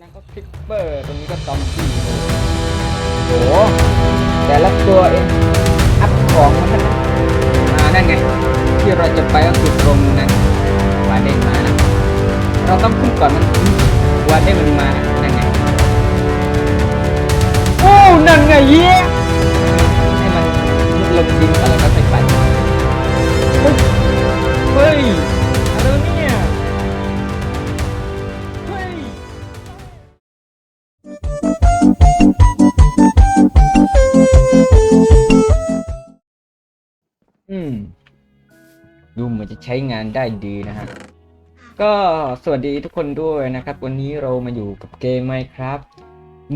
นั้นก็คลิปเปอร์ตรงนี้ก็ซอมบี้โอ้โหแต่ละตัวเองอัพของมันนะอ่านั่นไง ที่เราจะไปก็คือตรงนั้นวาเดนมานะเราต้องขึ้นก่อนมันวาเดนมันมานั่นไงโอ้นั่นไงเย้ให้มันลงดินอะไรก็ใส่ไปเฮ้ย อนจะใช้งานได้ดีนะฮะ ก็สวัสดีทุกคนด้วยนะครับ วันนี้เรามาอยู่กับเกม Minecraft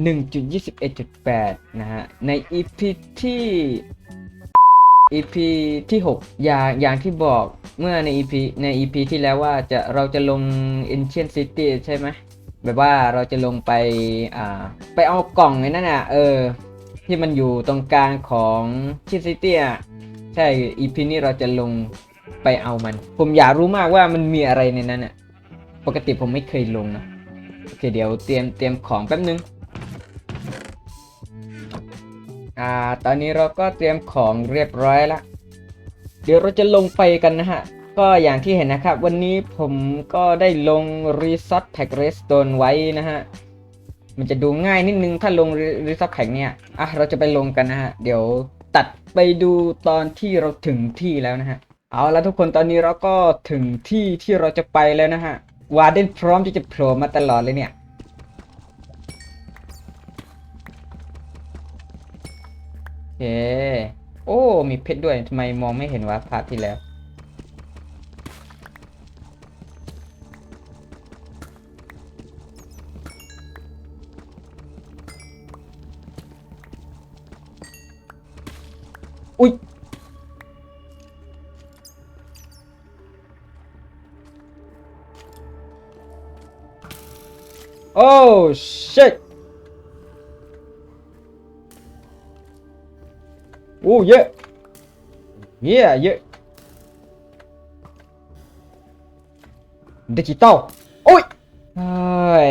1.21.8 นะฮะ ใน EP ที่ EP ที่ 6 อย่างอย่างที่บอกเมื่อใน EP ใน EP ที่แล้วว่าจะเราจะลง Ancient City ใช่ไหมแบบว่าเราจะลงไปอ่าไปเอากล่องไอ้นั่นอะเออ ที่มันอยู่ตรงกลางของชิซิตี้อะใช่อีพีนี้เราจะลง ไปเอามัน ผมอยากรู้มากว่ามันมีอะไรในนั้นอะ ปกติผมไม่เคยลงนะ โอเคเดี๋ยวเตรียมเตรียมของแป๊บนึง อ่า ตอนนี้เราก็เตรียมของเรียบร้อยละ เดี๋ยวเราจะลงไปกันนะฮะ ก็อย่างที่เห็นนะครับ วันนี้ผมก็ได้ลง Resort Pack Redstone ไว้นะฮะมันจะดูง่ายนิดนึงถ้าลง Resort Pack เนี่ย อะ เราจะไปลงกันนะฮะ เดี๋ยวตัดไปดูตอนที่เราถึงที่แล้วนะฮะ เอาละทุกคนตอนนี้เราก็ถึงที่ที่เราจะไปแล้วนะฮะ วาเดนพร้อมที่จะโผล่มาตลอดเลยเนี่ย โอเค โอ้ มีเพชรด้วยทำไมมองไม่เห็นวะภาพที่แล้ว อุ้ย โอ้ shit โอ้เยอะเยอะเยอะดิจิตอลโอ้ยเฮ้ย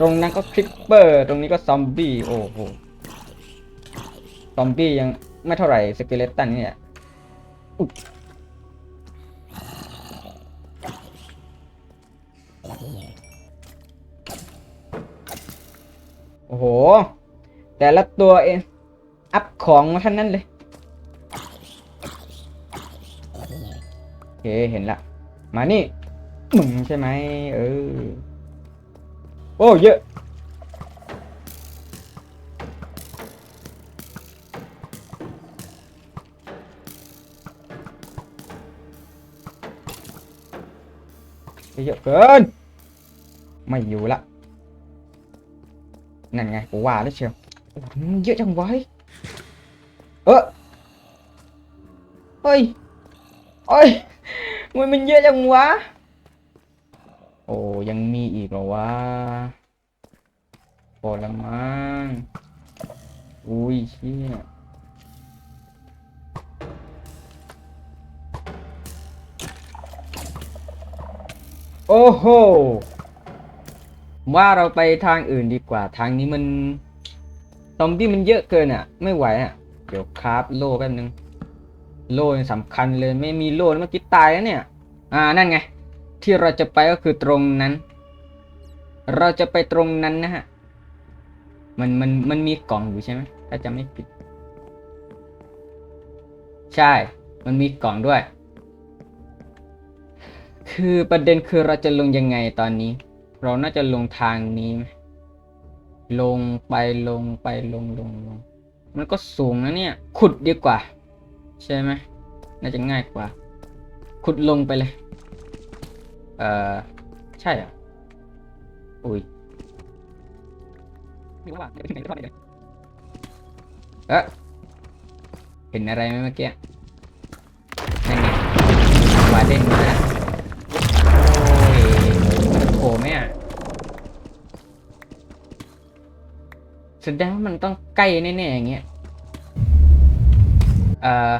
ตรงนั้นก็คลิปเปอร์ ตรงนี้ก็ซอมบี้ โอ้โห ซอมบี้ยังไม่เท่าไหร่ สเกเลตันเนี่ย ละตัวเองอัพของทั้งนั้นเลยโอเคเห็นละ มานี่มึงใช่ไหมเออ โอ้เยอะเยอะเกิน ไม่อยู่ละ นั่นไงกูว่าแล้วเชียว เยอะจังวะเฮ้เออเฮ้ยเฮ้ยมันมันเยอะจังวะ โอ้ยังมีอีกเหรอวะพอละมั้งอุ้ยเชี่ยโอ้โห ว่าเราไปทางอื่นดีกว่า ทางนี้มัน ซอมบี้มันเยอะเกินอะ ไม่ไหวอะ เดี๋ยวคราฟโล่แป๊บนึง โล่สำคัญเลยไม่มีโล่เมื่อกี้ตายแล้วเนี่ย อ่านั่นไง ที่เราจะไปก็คือตรงนั้น เราจะไปตรงนั้นนะฮะ มันมันมันมีกล่องอยู่ใช่ไหมถ้าจะไม่ผิด ใช่ มันมีกล่องด้วย คือประเด็นคือเราจะลงยังไงตอนนี้ เราน่าจะลงทางนี้ไหม ลงไปลงไปลงลงลง มันก็สูงนะเนี่ย ขุดดีกว่า ใช่ไหมน่าจะง่ายกว่า ขุดลงไปเลย เออใช่อะอุ้ยไม่รู้ว่าเดี๋ยวไปถึงไหนก็ได้เลยเอ๊ะเห็นอะไรไหมเมื่อกี้นั่นไงวาเดนมาโอ้ยโผล่ไหมอะ แสดงว่ามันต้องใกล้แน่ๆอย่างเงี้ยเอ่อ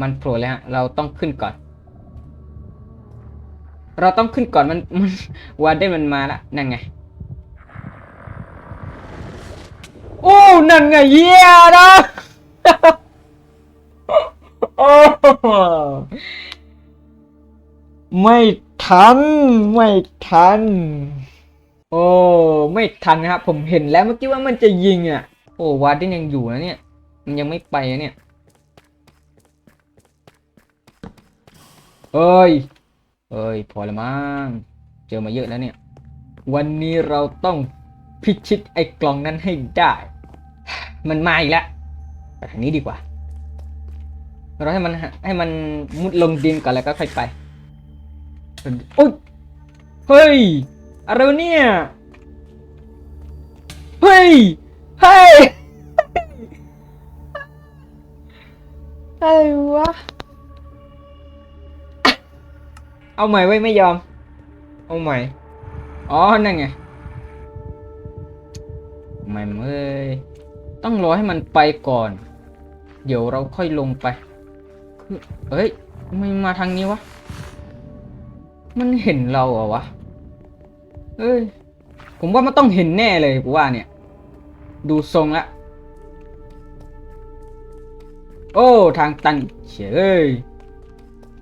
มันโผล่แล้วฮะเราต้องขึ้นก่อน เราต้องขึ้นก่อนมันมันวาเดนมันมาละนั่นไงโอ้นั่นไงเยี่ยนะโอ้ไม่ทัน ไม่ทัน โอ้ไม่ทันนะครับผมเห็นแล้วเมื่อกี้ว่ามันจะยิงอะ โอ้วาร์ดนยังอยู่นะเนี่ย มันยังไม่ไปนะเนี่ยเอ้ยเอ้ยพอละมั้งเจอมาเยอะแล้วเนี่ย วันนี้เราต้องพิชิตไอ้กล่องนั้นให้ได้ มันมาอีกแล้วไปทางนี้ดีกว่า เราให้มันให้มันมุดลงดินก่อนแล้วก็ค่อยไปโอุ๊ยเฮ้ย อะไรวะเนี่ย เฮ้ย เฮ้ย อะไรวะ เอาใหม่ไว้ไม่ยอม เอาใหม่ อ๋อ นั่นไงใหม่เอ้ยต้องรอให้มันไปก่อน เดี๋ยวเราค่อยลงไปคือเอ้ย ไม่มาทางนี้วะ มันเห็นเราเหรอวะ เอ้ย ผมว่ามันต้องเห็นแน่เลยกูว่าเนี่ย ดูทรงละโอ้ ทางตันเฉยเอ้ย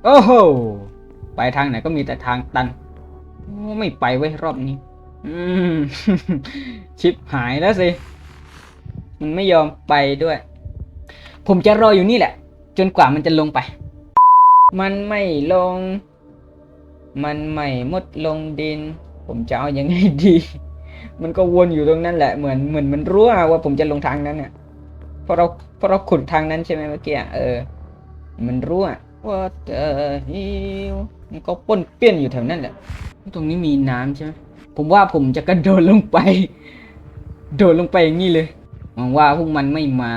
โอ้โห ไปทางไหนก็มีแต่ทางตันโอ้ไม่ไปเว้รอบนี้ อืม ชิปหายแล้วสิ มันไม่ยอมไปด้วย ผมจะรออยู่นี่แหละ จนกว่ามันจะลงไป มันไม่ลง มันไม่มดลงดิน ผมจะเอาอยัางไงดี มันก็วนอยู่ตรงนั้นแหละเหมือนเหมือนมันรู้ว่าผมจะลงทางนั้นเนี่ยเพราะเราเพราะเราขุดทางนั้นใช่ไหมเมื่อกี้อะเออ มันรู้อะว่าเออฮิวมันก็ป้นเปี้ยนอยู่แถวนั้นแหละตรงนี้มีน้ำใช่ไหมผมว่าผมจะกระโดดลงไป โดดลงไปอย่างนี้เลยหวังว่าพวกมันไม่มา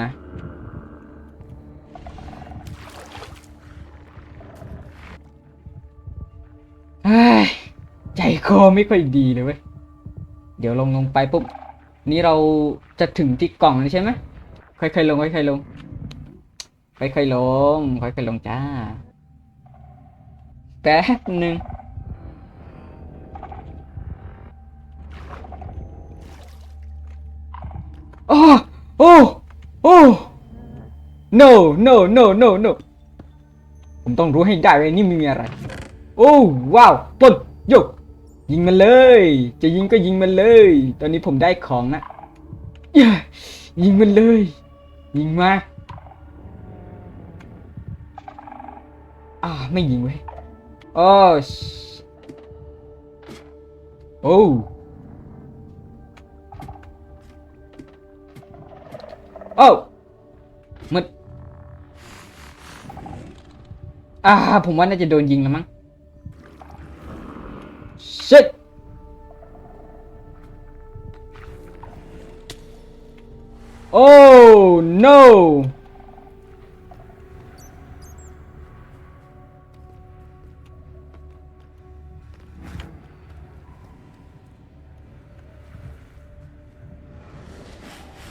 คอไม่ค่อยดีเลยเว้ย เดี๋ยวลงลงไปปุ๊บ นี่เราจะถึงที่กล่องใช่ไหมค่อยๆลงค่อยๆลงค่อยๆลงค่อยๆลงจ้า แป๊บหนึ่งโอ้โอ้โอ้ no no no no no ผมต้องรู้ให้ได้ว่านี่มีอะไร โอ้ว้าวปล้นโยก ยิงมันเลย จะยิงก็ยิงมันเลย ตอนนี้ผมได้ของนะยิงมันเลย ยิงมาอ่าไม่ยิงเว้ยโอ้ชโอ้โอ้มึดอ่า ผมว่าน่าจะโดนยิงแล้วมั้ง shit โอ้ no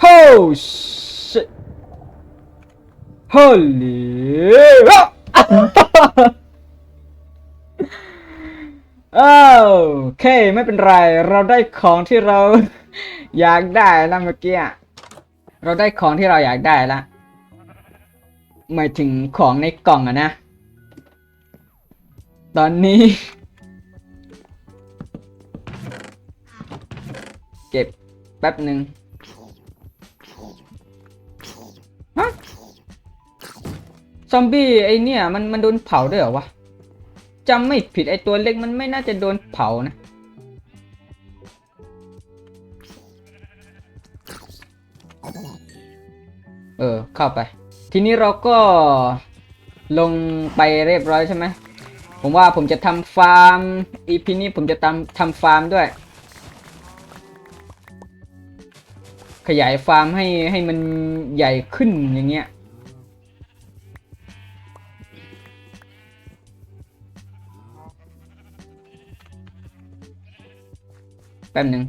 โอ้ shit holy อ้าวโอเคไม่เป็นไรเราได้ของที่เรา อยากได้แล้วเมื่อกี้เราได้ของที่เราอยากได้แล้วหมายถึงของในกล่องอะนะ ตอนนี้ เก็บแป๊บหนึ่งฮะซอมบี้ไอเนี่ยมันมันโดนเผาด้วยเหรอวะ จำไม่ผิดไอตัวเล็กมันไม่น่าจะโดนเผานะ เออ เข้าไป ทีนี้เราก็ลงไปเรียบร้อยใช่ไหม ผมว่าผมจะทำฟาร์ม EP นี้ผมจะทำทำฟาร์มด้วย ขยายฟาร์มให้ให้มันใหญ่ขึ้นอย่างเงี้ย แป๊บหนึ่ง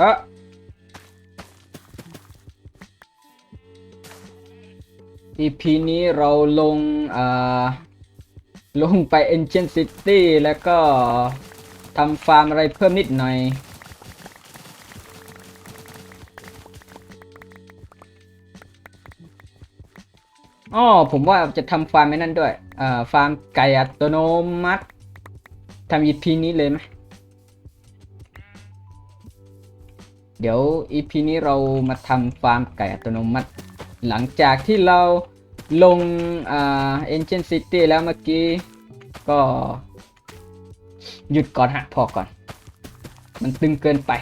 อออีพีนี้เราลงอ่า ลงไป Ancient City แล้วก็ทำฟาร์มอะไรเพิ่มนิดหน่อย อ๋อ ผมว่าจะทำฟาร์มไอ้นั่นด้วยอ่าฟาร์มไก่อัตโนมัติทำ EP นี้เลยไหม เดี๋ยว EP นี้เรามาทำฟาร์มไก่อัตโนมัติ หลังจากที่เรา ลงอ่า Ancient City แล้วเมื่อกี้ก็ หยุดก่อนฮะ พอก่อน มันตึงเกินไป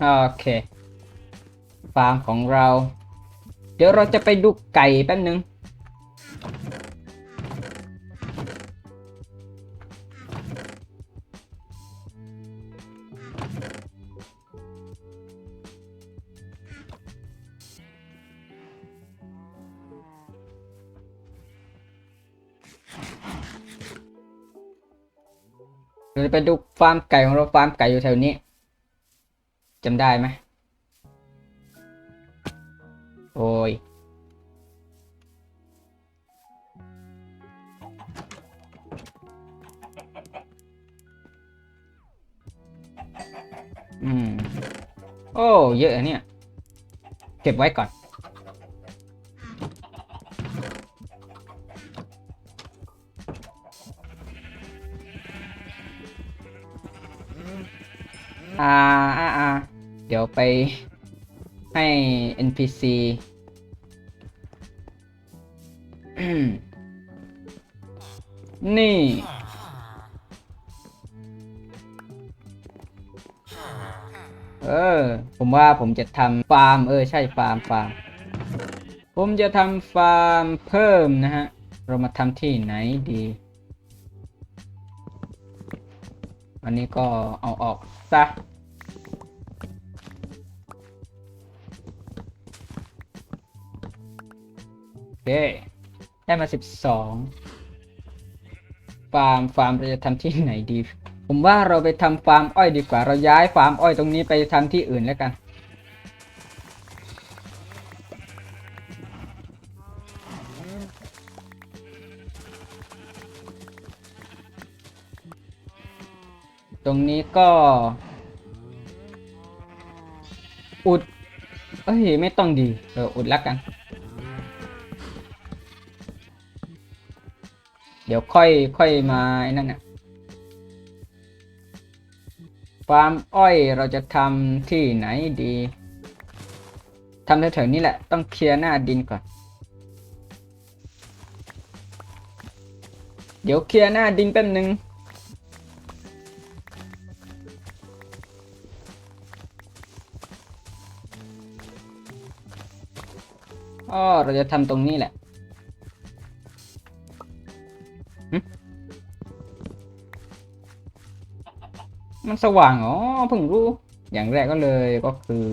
โอเค ฟาร์มของเรา เดี๋ยวเราจะไปดูไก่แป๊บนึง จะไปดูฟาร์มไก่ของเราฟาร์มไก่อยู่แถวนี้จำได้ไหมโอ้ยอืม โอ้ เยอะอะเนี่ย เก็บไว้ก่อน อ่าอ่าอ่าเดี๋ยวไปให้ NPC นี่ เออ ผมว่าผมจะทำฟาร์ม เออ ใช่ฟาร์มฟาร์ม ผมจะทำฟาร์มเพิ่มนะฮะ เรามาทำที่ไหนดี อันนี้ก็เอาออกซะ เคได้มาสิบสองฟาร์มฟาร์มเราจะทำที่ไหนดี ผมว่าเราไปทำฟาร์มอ้อยดีกว่า เราย้ายฟาร์มอ้อยตรงนี้ไปทำที่อื่นแล้วกันตรงนี้ก็ อุด เอ้ย ไม่ต้องดี เอออุดแล้วกัน เดี๋ยวค่อยค่อยมาไอ้นั่นน่ะฟาร์มอ้อยเราจะทำที่ไหนดีทำแถวๆนี้แหละ ต้องเคลียร์หน้าดินก่อน เดี๋ยวเคลียร์หน้าดินแป๊บนึง อ๋อ เราจะทำตรงนี้แหละ มันสว่างอ๋อเพิ่งรู้ อย่างแรกก็เลยก็คือ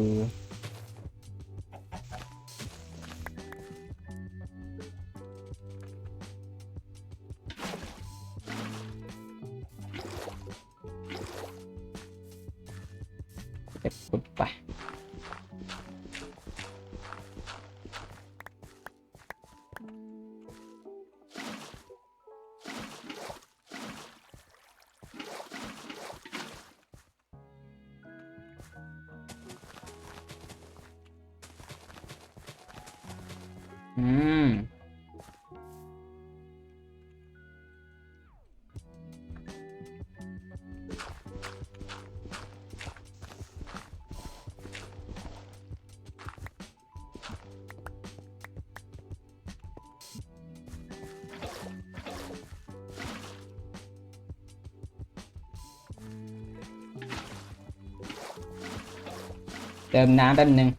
เติมน้ำแป๊บนึง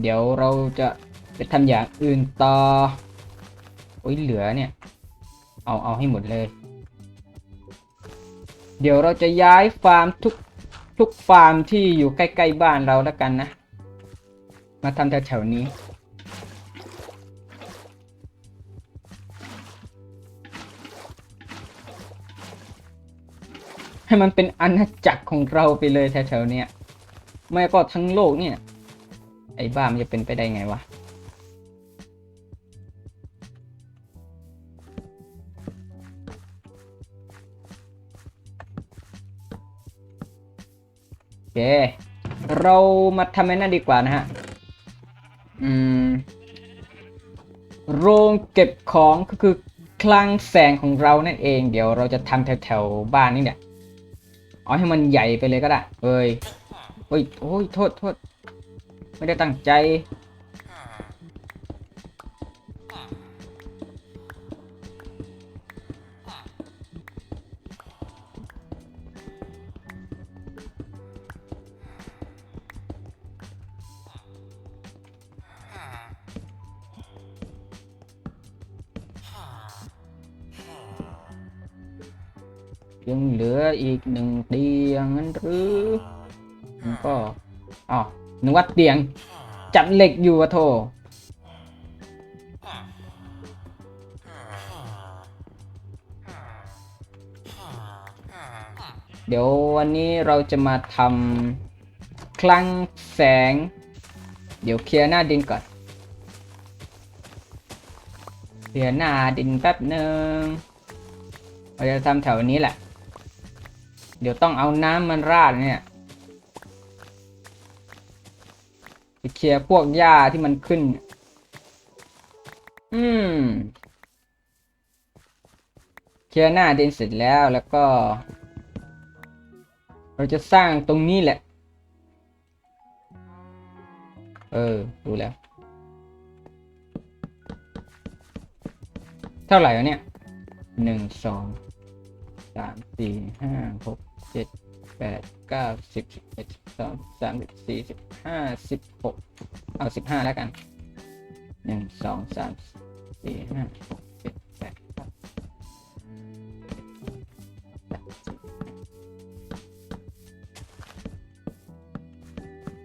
เดี๋ยวเราจะไปทำอย่างอื่นต่อโอ้ยเหลือเนี่ย เอาเอาให้หมดเลย เดี๋ยวเราจะย้ายฟาร์มทุกทุกฟาร์มที่อยู่ใกล้ๆบ้านเราแล้วกันนะ มาทำแถวๆนี้ให้มันเป็นอาณาจักรของเราไปเลยแถวๆเนี้ย ไม่ก็ทั้งโลกเนี่ย ไอ้บ้ามันจะเป็นไปได้ไงวะโอเค เรามาทำไอ้นั่นดีกว่านะฮะ อืม โรงเก็บของก็คือคลังแสงของเรานั่นเอง เดี๋ยวเราจะทำแถวๆบ้านนี่เนี่ย เอาให้มันใหญ่ไปเลยก็ได้ เอ้ย เฮ้ยโอ้ยโทษโทษไม่ได้ตั้งใจยังเหลืออีกหนึ่งเตียงงั้นหรือ ก็อ๋อนึกว่าเตียง จับเหล็กอยู่อะโทเดี๋ยววันนี้เราจะมาทำคลังแสง เดี๋ยวเคลียร์หน้าดินก่อน เคลียร์หน้าดินแป๊บหนึ่งเราจะทำแถวนี้แหละ เดี๋ยวต้องเอาน้ำมันราดเนี่ย ไปเคลียร์พวกหญ้าที่มันขึ้น อืม เคลียร์หน้าดินเสร็จแล้วแล้วก็ เราจะสร้างตรงนี้แหละ เออดูแล้ว เท่าไหร่วะเนี่ยหนึ่งสองสามสี่ห้าหกเจ็ดแปด เก้าสิบสิบเอ็ดสิบสองสามสิบสี่สิบห้าสิบหกเอาสิบห้าแล้วกันหนึ่งสองสามสี่ห้าหกเจ็ดแปดเก้า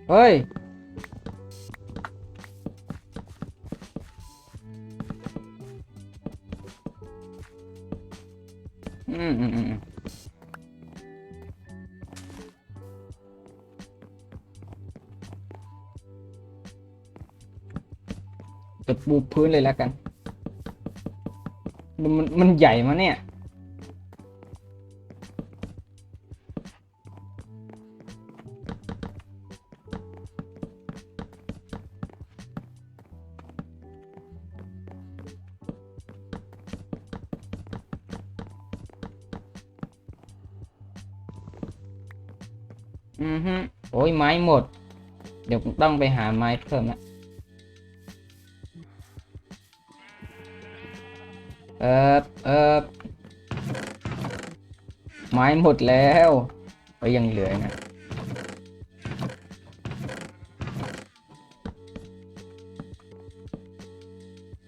เฮ้ย จะปูพื้นเลยแล้วกันมัน มันมันใหญ่มาเนี่ย อือฮึโอ้ยไม้หมด เดี๋ยวต้องไปหาไม้เพิ่มนะ เออเออไม้หมดแล้วก็ยังเหลือนะ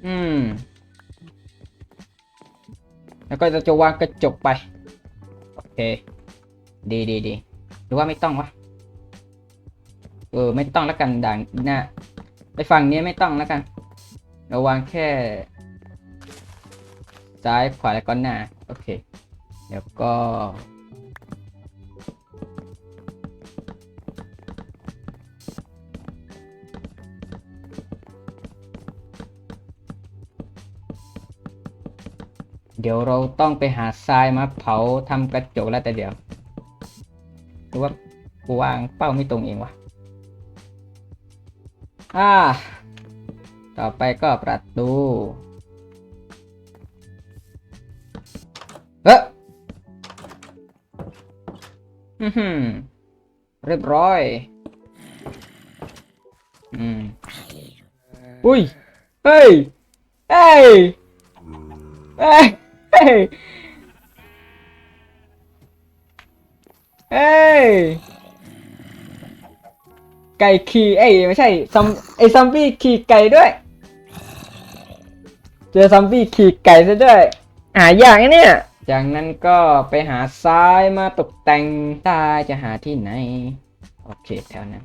อืม แล้วก็จะจะวางกระจกไป โอเค ดีดีดีหรือว่าไม่ต้องวะ เออ ไม่ต้องแล้วกันด่านหน้าไปฝั่งนี้ไม่ต้องแล้วกัน เราวางแค่ ซ้ายขวาแล้วก็หน้า โอเคเดี๋ยวก็ เดี๋ยวเราต้องไปหาทรายมาเผาทำกระจกแล้วแต่เดี๋ยวหรือว่ากูวางเป้าไม่ตรงเองวะอ่า ต่อไปก็ประตู เอือหือเรียบร้อย อืม อุ้ย เฮ้ย เฮ้ย เฮ้ย เฮ้ยเอ้ย ไก่ขี่เอ้ยไม่ใช่ซอมไอซอมบี้ขี่ไก่ด้วย เจอซอมบี้ขี่ไก่ซะด้วย หายากนะเนี่ย จากนั้นก็ไปหาทรายมาตกแต่งทรายจะหาที่ไหน โอเคแถวนั้น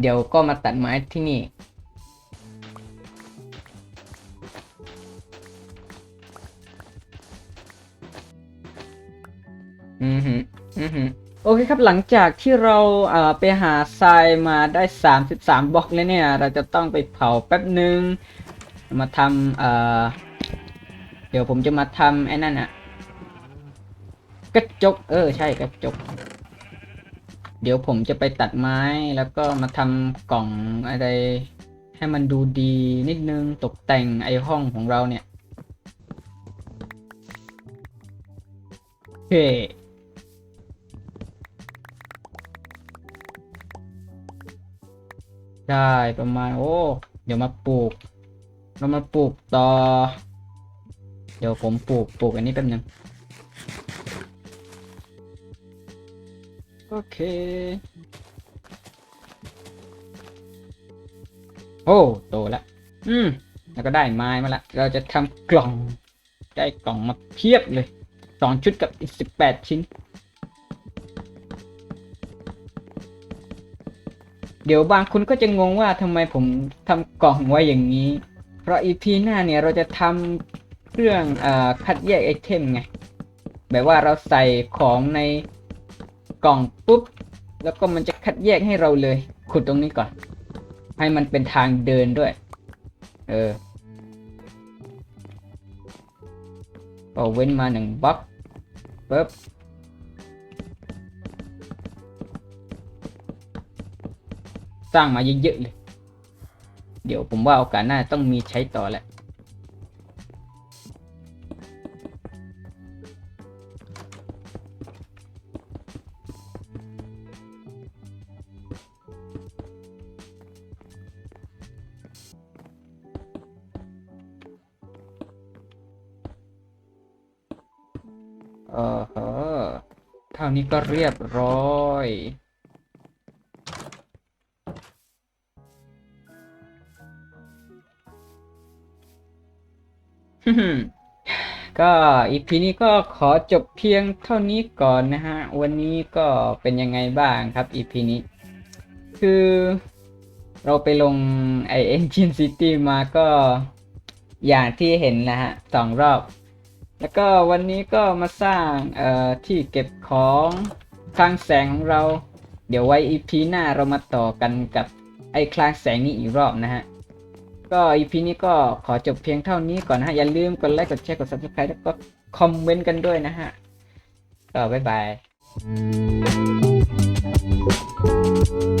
เดี๋ยวก็มาตัดไม้ที่นี่ อือหือ อือหืโอเคครับหลังจากที่เราเอ่อไปหาทรายมาได้ 33บล็อกแล้วเนี่ย เราจะต้องไปเผาแป๊บหนึ่งมาทำเอ่อ ดี๋ยวผมจะมาทำไอ้นั่นอะกระจก เออ ใช่กระจก เดี๋ยวผมจะไปตัดไม้แล้วก็มาทำกล่องอะไร ให้มันดูดีนิดนึงตกแต่งไอห้องของเราเนี่ยโอเคได้ประมาณโอ้ เดี๋ยวมาปลูก เรามาปลูกต่อ เดี๋ยวผมปลูกปลูกอันนี้แป๊บนึง โอเค โอ้โตแล้วอืม แล้วก็ได้ไม้มาละ เราจะทำกล่อง ได้กล่องมาเพียบเลย สองชุดกับอีกสิบแปดชิ้น เดี๋ยวบางคนก็จะงงว่าทำไมผมทำกล่องไว้อย่างนี้ เพราะ EP หน้าเนี่ยเราจะทำ เครื่องเอ่อคัดแยกไอเทมไง แบบว่าเราใส่ของในกล่องปุ๊บ แล้วก็มันจะคัดแยกให้เราเลย ขุดตรงนี้ก่อน ให้มันเป็นทางเดินด้วย เออก็เว้นมาหนึ่งบล็อกปุ๊บสร้างมาเยอะๆเลย เดี๋ยวผมว่าโอกาสหน้าต้องมีใช้ต่อแหละ ก็เรียบร้อย ก็อีพีนี้ก็ขอจบเพียงเท่านี้ก่อนนะฮะ วันนี้ก็เป็นยังไงบ้างครับอีพีนี้ คือเราไปลงไอ Engine City มาก็อย่างที่เห็นนะฮะสองรอบ แล้วก็วันนี้ก็มาสร้างเอ่อที่เก็บของคลังแสงของเรา เดี๋ยวไว้อีพีหน้าเรามาต่อกันกับไอ้คลังแสงนี้อีกรอบนะฮะ ก็ EP นี้ก็ขอจบเพียงเท่านี้ก่อนนะฮะ อย่าลืมกดไลค์กดแชร์กด subscribe แล้วก็คอมเมนต์กันด้วยนะฮะ ก็บ๊ายบาย